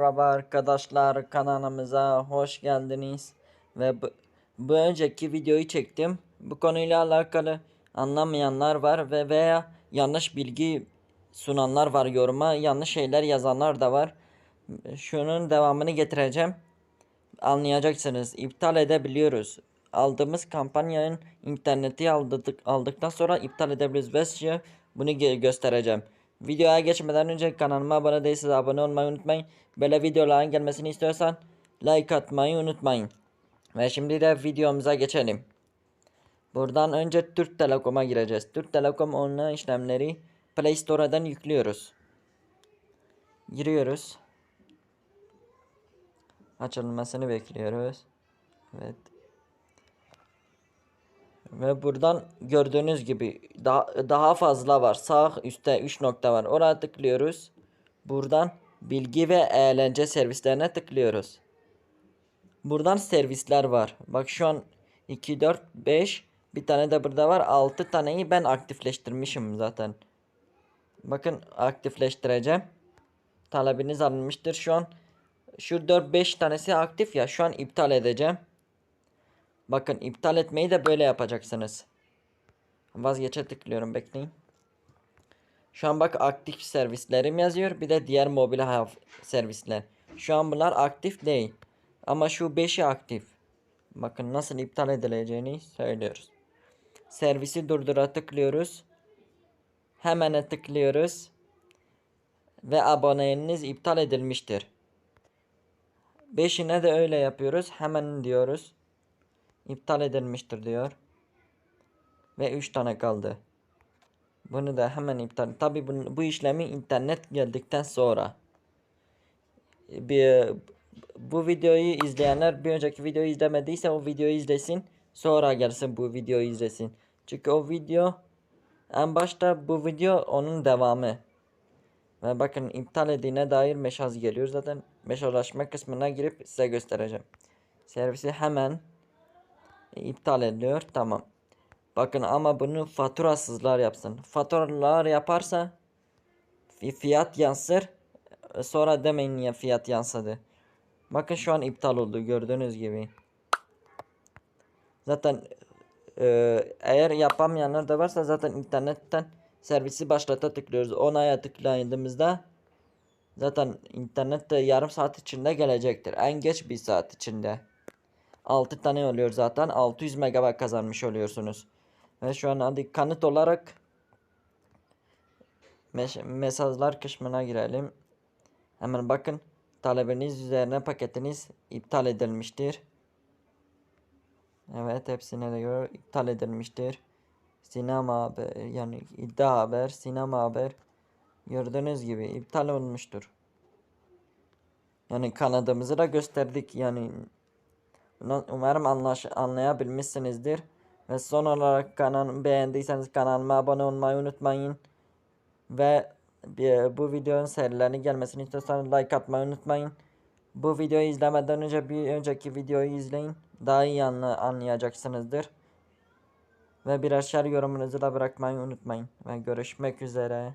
Merhaba arkadaşlar kanalımıza hoş geldiniz ve bu, bu önceki videoyu çektim. Bu konuyla alakalı anlamayanlar var ve veya yanlış bilgi sunanlar var yoruma yanlış şeyler yazanlar da var. Şunun devamını getireceğim. Anlayacaksınız. İptal edebiliyoruz. Aldığımız kampanyanın interneti aldık, aldıktan sonra iptal edebiliriz. Ve bunu gö- göstereceğim. Videoya geçmeden önce kanalıma abone değilseniz abone olmayı unutmayın. Böyle videoların gelmesini istiyorsan like atmayı unutmayın. Ve şimdi de videomuza geçelim. Buradan önce Türk Telekom'a gireceğiz. Türk Telekom online işlemleri Play Store'dan yüklüyoruz. Giriyoruz. Açılmasını bekliyoruz. Evet. Ve buradan gördüğünüz gibi daha, daha fazla var. Sağ üstte 3 nokta var. Oraya tıklıyoruz. Buradan bilgi ve eğlence servislerine tıklıyoruz. Buradan servisler var. Bak şu an 2, 4, 5 bir tane de burada var. 6 taneyi ben aktifleştirmişim zaten. Bakın aktifleştireceğim. Talebiniz alınmıştır şu an. Şu 4-5 tanesi aktif ya. Şu an iptal edeceğim. Bakın iptal etmeyi de böyle yapacaksınız. Vazgeçe tıklıyorum bekleyin. Şu an bak aktif servislerim yazıyor. Bir de diğer mobil servisler. Şu an bunlar aktif değil. Ama şu 5'i aktif. Bakın nasıl iptal edileceğini söylüyoruz. Servisi durdura tıklıyoruz. Hemen tıklıyoruz. Ve aboneliğiniz iptal edilmiştir. 5'ine de öyle yapıyoruz. Hemen diyoruz. İptal edilmiştir diyor. Ve 3 tane kaldı. Bunu da hemen iptal. Tabi bu, bu işlemi internet geldikten sonra. Bir, bu videoyu izleyenler bir önceki videoyu izlemediyse o videoyu izlesin. Sonra gelsin bu videoyu izlesin. Çünkü o video en başta bu video onun devamı. Ve bakın iptal edildiğine dair mesaj geliyor. Zaten mesajlaşma kısmına girip size göstereceğim. Servisi hemen iptal ediliyor. Tamam. Bakın ama bunu faturasızlar yapsın. Faturalar yaparsa fi- fiyat yansır. E, Sonra demeyin ya fiyat yansıdı. Bakın şu an iptal oldu gördüğünüz gibi. Zaten e, eğer yapamayanlar da varsa zaten internetten servisi başlata tıklıyoruz. Onaya tıkladığımızda zaten internette yarım saat içinde gelecektir. En geç bir saat içinde. 6 tane oluyor zaten. 600 megabayt kazanmış oluyorsunuz. Ve şu an hadi kanıt olarak mes- mesajlar kısmına girelim. Hemen bakın talebiniz üzerine paketiniz iptal edilmiştir. Evet hepsine de göre iptal edilmiştir. Sinema haber yani iddia haber, sinema haber gördüğünüz gibi iptal olmuştur. Yani kanadımızı da gösterdik yani Umarım anlaş anlayabilmişsinizdir. Ve son olarak kanalımı beğendiyseniz kanalıma abone olmayı unutmayın. Ve bir, bu videonun serilerini gelmesini istiyorsanız like atmayı unutmayın. Bu videoyu izlemeden önce bir önceki videoyu izleyin. Daha iyi anla, anlayacaksınızdır. Ve birer şer yorumunuzu da bırakmayı unutmayın. Ve görüşmek üzere.